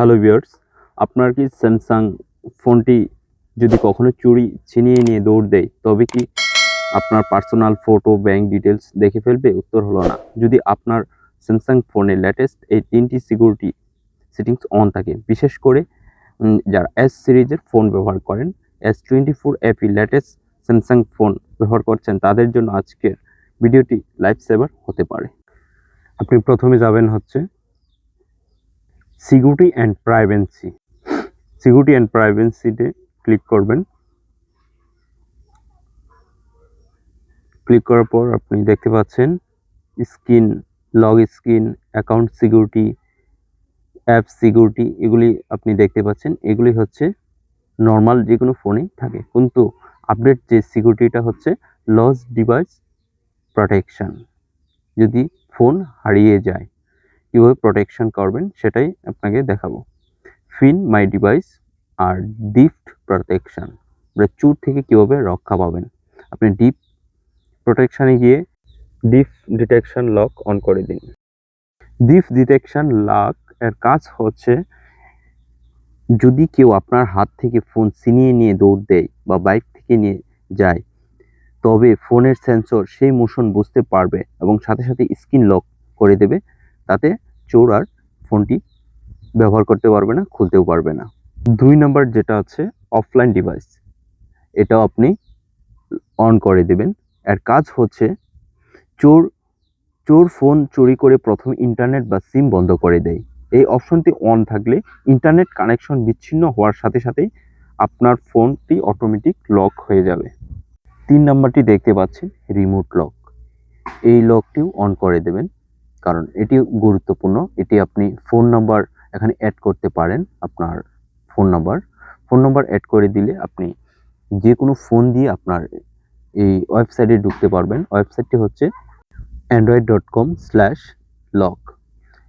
Hello viewers, আপনার কি Samsung ফোনটি যদি কখনো চুরি, ছিনিয়ে নিয়ে দৌড় দেয়, তবে কি আপনার পার্সোনাল ফটো, ব্যাংক ডিটেলস দেখে ফেলবে? উত্তর হলো না। যদি আপনার স্যামসাং ফোনে লেটেস্ট এই তিনটি সিকিউরিটি সেটিংস অন থাকে, বিশেষ করে যারা এস সিরিজের ফোন ব্যবহার করেন এস টোয়েন্টি ফোর অ্যাপি লেটেস্ট স্যামসাং ফোন ব্যবহার করছেন, তাদের জন্য আজকের ভিডিওটি লাইফ সেভার হতে পারে। আপনি প্রথমে যাবেন হচ্ছে security and privacy security and প্রাইভেন্সিতে click করবেন। ক্লিক করার পর আপনি দেখতে পাচ্ছেন screen lock screen account security, app security, এগুলি আপনি দেখতে পাচ্ছেন। এগুলি হচ্ছে নর্মাল যে কোনো ফোনেই থাকে। কিন্তু আপডেট যে সিকিউরিটিটা হচ্ছে লস ডিভাইস প্রোটেকশান। যদি ফোন হারিয়ে যায় কীভাবে প্রোটেকশন করবেন সেটাই আপনাকে দেখাবো। ফিন মাই ডিভাইস আর ডিফট প্রোটেকশান মানে চুর থেকে কীভাবে রক্ষা পাবেন। আপনি ডিপ প্রোটেকশানে গিয়ে ডিপ ডিটেকশন লক অন করে দিন। ডিপ ডিটেকশন লক এর কাজ হচ্ছে যদি কেউ আপনার হাত থেকে ফোন ছিনিয়ে নিয়ে দৌড় দেয় বা বাইক থেকে নিয়ে যায়, তবে ফোনের সেন্সর সেই মোশন বুঝতে পারবে এবং সাথে সাথে স্ক্রিন লক করে দেবে। তাতে চোর আর ফোনটি ব্যবহার করতে পারবে না, খুলতেও পারবে না। দুই নাম্বার যেটা আছে অফলাইন ডিভাইস এটাও আপনি অন করে দেবেন। এর কাজ হচ্ছে চোর চোর ফোন চুরি করে প্রথম ইন্টারনেট বা সিম বন্ধ করে দেয়। এই অপশনটি অন থাকলে ইন্টারনেট কানেকশন বিচ্ছিন্ন হওয়ার সাথে সাথেই আপনার ফোনটি অটোমেটিক লক হয়ে যাবে। তিন নাম্বারটি দেখতে পাচ্ছেন রিমোট লক এই লকটিও অন করে দেবেন। কারণ এটি গুরুত্বপূর্ণ। এটি আপনি ফোন নাম্বার এখানে অ্যাড করতে পারেন আপনার phone number. Phone number add করে দিলে আপনি যে কোনো ফোন দিয়ে আপনার এই ওয়েবসাইটে ঢুকতে পারবেন। ওয়েবসাইটটি হচ্ছে android dot com slash lock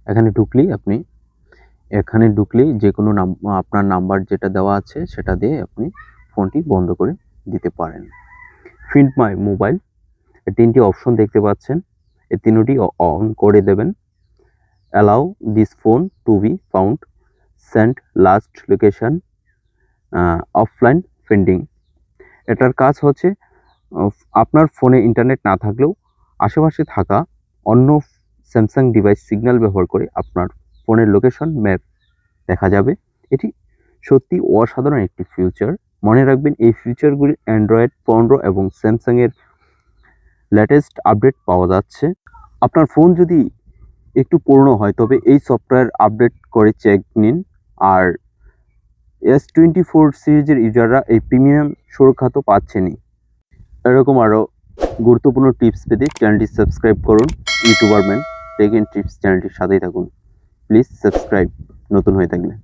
এখানে ঢুকলেই আপনি, এখানে ঢুকলেই যে কোনো নাম, আপনার নাম্বার যেটা দেওয়া আছে সেটা দিয়ে আপনি ফোনটি বন্ধ করে দিতে পারেন। ফিন্ড মাই মোবাইল তিনটি অপশন দেখতে পাচ্ছেন। এই তিনটি অন করে দেবেন। Allow this phone to be found send last location offline finding এটার কাজ হচ্ছে আপনার ফোনে ইন্টারনেট না থাকলেও আশেপাশে থাকা অন্য স্যামসাং ডিভাইস সিগন্যাল ব্যবহার করে আপনার ফোনের লোকেশন ম্যাপ দেখা যাবে। এটি সত্যি অসাধারণ একটি ফিউচার মনে রাখবেন, এই ফিউচারগুলি অ্যান্ড্রয়েড পনেরো এবং স্যামসাংয়ের লেটেস্ট আপডেট পাওয়া যাচ্ছে। আপনার ফোন যদি একটু পুরনো হয়, তবে এই সফটওয়্যার আপডেট করে চেক নিন। আর এস টোয়েন্টি ফোর সিরিজের ইউজাররা এই প্রিমিয়াম সুরক্ষা তো পাচ্ছেনই। এরকম আরও গুরুত্বপূর্ণ টিপস পেতে চ্যানেলটি সাবস্ক্রাইব করুন ইউটিউবার ম্যান টেক টিপস চ্যানেলটির সাথেই থাকুন। প্লিজ সাবস্ক্রাইব নতুন হয়ে থাকলে।